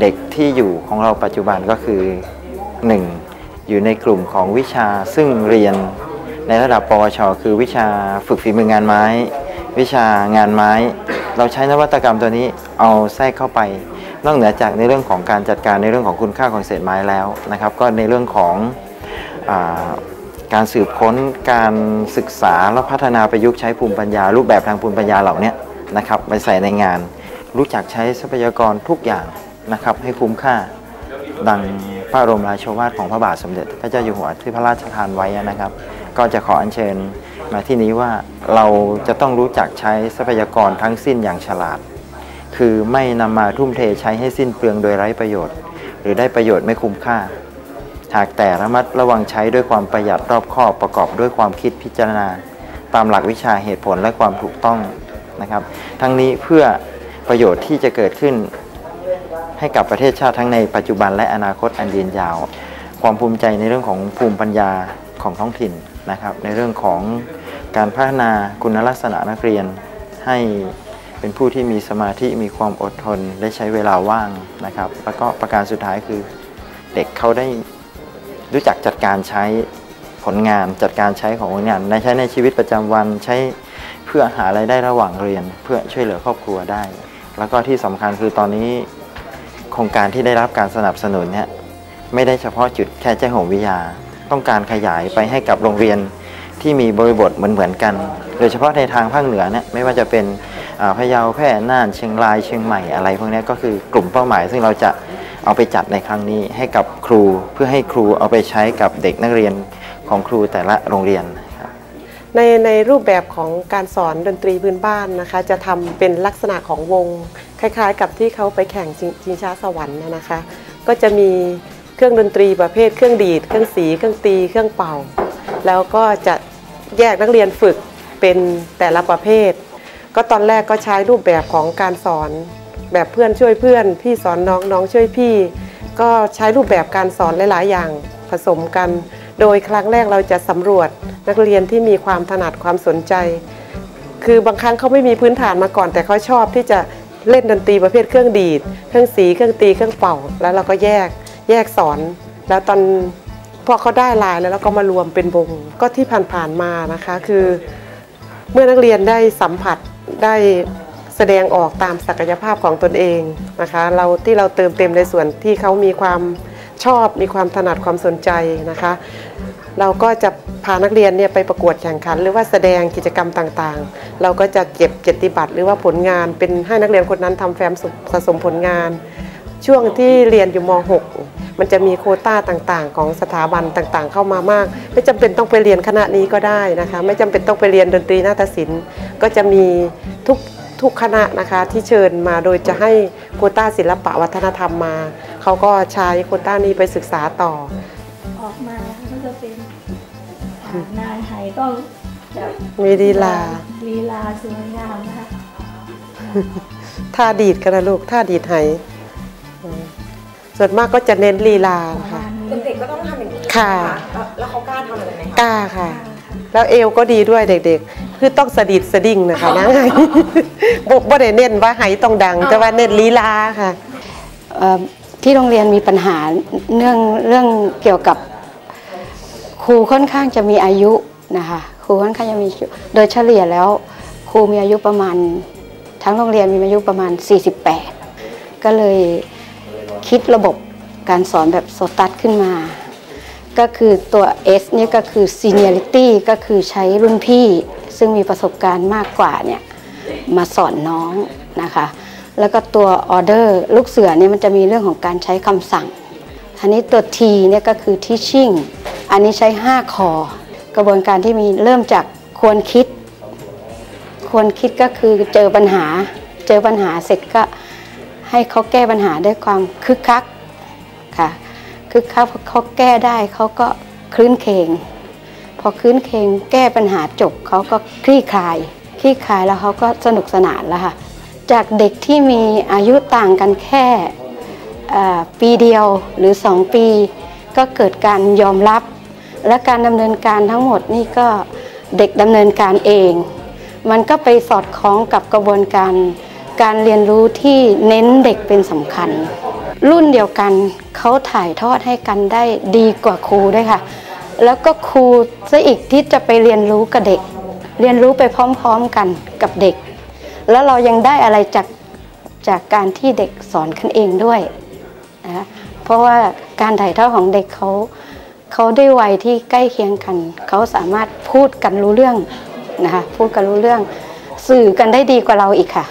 เด็กที่อยู่ของเราปัจจุบันก็คือ 1. อยู่ในกลุ่มของวิชาซึ่งเรียนในระดับปวช คือวิชาฝึกฝีมืองานไม้ วิชางานไม้ เราใช้นวัตกรรมตัวนี้เอาแทรกเข้าไป นอกเหนือจากในเรื่องของการจัดการในเรื่องของคุณค่าของเศษไม้แล้วนะครับ ก็ในเรื่องของอการสืบค้นการศึกษาและพัฒนาประยุกต์ใช้ภูมิปัญญา รูปแบบทางภูมิปัญญาเหล่านี้นะครับไปใส่ในงาน รู้จักใช้ทรัพยากรทุกอย่าง นะครับให้คุ้มค่าดังพระบรมราโชวาทของพระบาทสมเด็จ พระเจ้าอยู่หัวที่พระราชทานไว้นะครับ ก็จะขออัญเชิญมาที่นี้ว่าเราจะต้องรู้จักใช้ทรัพยากรทั้งสิ้นอย่างฉลาด คือไม่นำมาทุ่มเทใช้ให้สิ้นเปลืองโดยไร้ประโยชน์ หรือได้ประโยชน์ไม่คุ้มค่า หากแต่ระมัดระวังใช้ด้วยความประหยัดรอบคอบประกอบด้วยความคิดพิจารณา ตามหลักวิชาเหตุผลและความถูกต้องนะครับ ทั้งนี้เพื่อประโยชน์ที่จะเกิดขึ้น ให้กับประเทศชาติทั้งในปัจจุบันและอนาคตอันยืนยาว ความภูมิใจในเรื่องของภูมิปัญญาของท้องถิ่นนะครับ ในเรื่องของการพัฒนาคุณลักษณะนักเรียน ให้เป็นผู้ที่มีสมาธิมีความอดทนและใช้เวลาว่างนะครับ แล้วก็ประการสุดท้ายคือเด็กเขาได้รู้จักจัดการใช้ผลงานจัดการใช้ของผลงานในใช้ในชีวิตประจำวันใช้เพื่อหาไรายได้ระหว่างเรียน เพื่อช่วยเหลือครอบครัวได้ แล้วก็ที่สำคัญคือตอนนี้ โครงการที่ได้รับการสนับสนุนเนี่ยไม่ได้เฉพาะจุดแค่เจ้าหงวิทยา ต้องการขยายไปให้กับโรงเรียนที่มีบริบทเหมือนเหมือนๆกัน โดยเฉพาะในทางภาคเหนือเนี่ยไม่ว่าจะเป็นพะเยาแพร่น่านเชียงรายเชียงใหม่อะไรพวกนี้ก็คือกลุ่มเป้าหมาย ซึ่งเราจะเอาไปจัดในครั้งนี้ให้กับครูเพื่อให้ครูเอาไปใช้กับเด็กนักเรียนของครูแต่ละโรงเรียน ในในรูปแบบของการสอนดนตรีพื้นบ้านนะคะ จะทำเป็นลักษณะของวง คล้ายๆ กับที่เขาไปแข่งชิงช้าสวรรค์นะคะ ก็จะมีเครื่องดนตรีประเภทเครื่องดีด เครื่องสีเครื่องตีเครื่องเป่า แล้วก็จะแยกนักเรียนฝึกเป็นแต่ละประเภท ก็ตอนแรกก็ใช้รูปแบบของการสอนแบบเพื่อนช่วยเพื่อน พี่สอนน้องน้องช่วยพี่ ก็ใช้รูปแบบการสอนหลาย ๆ อย่างผสมกัน โดยครั้งแรกเราจะสำรวจ นักเรียนที่มีความถนัดความสนใจ คือบางครั้งเขาไม่มีพื้นฐานมาก่อน แต่เขาชอบที่จะเล่นดนตรีประเภทเครื่องดีด เครื่องสีเครื่องตีเครื่องเป่า แล้วเราก็แยกแยกสอน แล้วตอนพอเขาได้ลายแล้วเราก็มารวมเป็นวงก็ที่ผ่านๆมานะคะคือ เมื่อนักเรียนได้สัมผัสได้แสดงออกตามศักยภาพของตนเองนะคะเราที่เราเติมเต็มในส่วนที่เขามีความชอบมีความถนัดความสนใจนะคะ เราก็จะพานักเรียนเนี่ยไปประกวดแข่งขัน หรือว่าแสดงกิจกรรมต่างๆ เราก็จะเก็บเกียรติบัตรหรือว่าผลงานเป็นให้นักเรียนคนนั้นทำแฟ้มสะสมผลงาน ช่วงที่เรียนอยู่ม .6 มันจะมีโคต้าต่างๆ ของสถาบันต่างๆ เข้ามามาก ไม่จำเป็นต้องไปเรียนคณะนี้ก็ได้นะคะ ไม่จำเป็นต้องไปเรียนดนตรีนาฏศิลป์ก็จะมีทุกทุกคณะนะคะที่เชิญมาโดยจะให้โคต้าศิลปะวัฒนธรรมมา เขาก็ใช้โคต้านี้ไปศึกษาต่อ นอ่านายไหก็แบบมีลีลาลีลาสวยงามนะคะท่าดีดกันนะลูกท่าดีดไหอืมส่วนมากก็จะเน้นลีลาประค่ะมาณนี้เด็กๆก็ต้องทำอย่างนี้ค่ะแล้วแล้วเขากล้าทำแบบไหมกล้าค่ะ แล้วเอวก็ดีด้วยเด็กๆ คือต้องสะดิดสะดิ่งนะคะนะบบ่ได้เน้นว่าไหต้องดัง แต่ว่าเน้นลีลาค่ะเอ่อที่โรงเรียนมีปัญหาเรื่องเรื่องเกี่ยวกับค รูค่อนข้างจะมีอายุนะคะครูค่อนข้างจะมีโดยเฉลี่ยแล้ว ครูมีอายุประมาณ ทั้งโรงเรียนมีอายุประมาณ 48 ก็เลยคิดระบบการสอนแบบโซตัสขึ้นมา ก็คือตัว S เนี่ยก็คือ seniority ก็คือใช้รุ่นพี่ ซึ่งมีประสบการณ์มากกว่าเนี่ยมาสอนน้องนะคะแล้วก็ตัว order ลูกเสือเนี่ยมันจะมีเรื่องของการใช้คำสั่งอันนี้ตัว T เนี่ยก็คือ teaching อันนี้ใช้ 5 คอ กระบวนการที่มีเริ่มจากควรคิด ควรคิดก็คือเจอปัญหา เจอปัญหาเสร็จก็ให้เขาแก้ปัญหาด้วยความคึกคักค่ะคึกคักพอเขาแก้ได้เขาก็คลื้นเคงพอคลื้นเคงแก้ปัญหาจบเขาก็คลี่คลาย คลี่คลายแล้วเขาก็สนุกสนานแล้วค่ะจากเด็กที่มีอายุต่างกันแค่ปีเดียวหรือ 2 ปี ก็เกิดการยอมรับ และการดำเนินการทั้งหมดนี่ก็เด็กดำเนินการเอง มันก็ไปสอดคล้องกับกระบวนการการเรียนรู้ที่เน้นเด็กเป็นสำคัญ รุ่นเดียวกันเขาถ่ายทอดให้กันได้ดีกว่าครูด้วยค่ะ แล้วก็ครูซะอีกที่จะไปเรียนรู้กับเด็ก เรียนรู้ไปพร้อมๆกันกับเด็ก แล้วเรายังได้อะไรจากจากการที่เด็กสอนกันเองด้วยนะเพราะว่าการถ่ายทอดของเด็กเขา เขาได้วัยที่ใกล้เคียงกัน เขาสามารถพูดกันรู้เรื่องนะคะพูดกันรู้เรื่อง สื่อกันได้ดีกว่าเราอีกค่ะ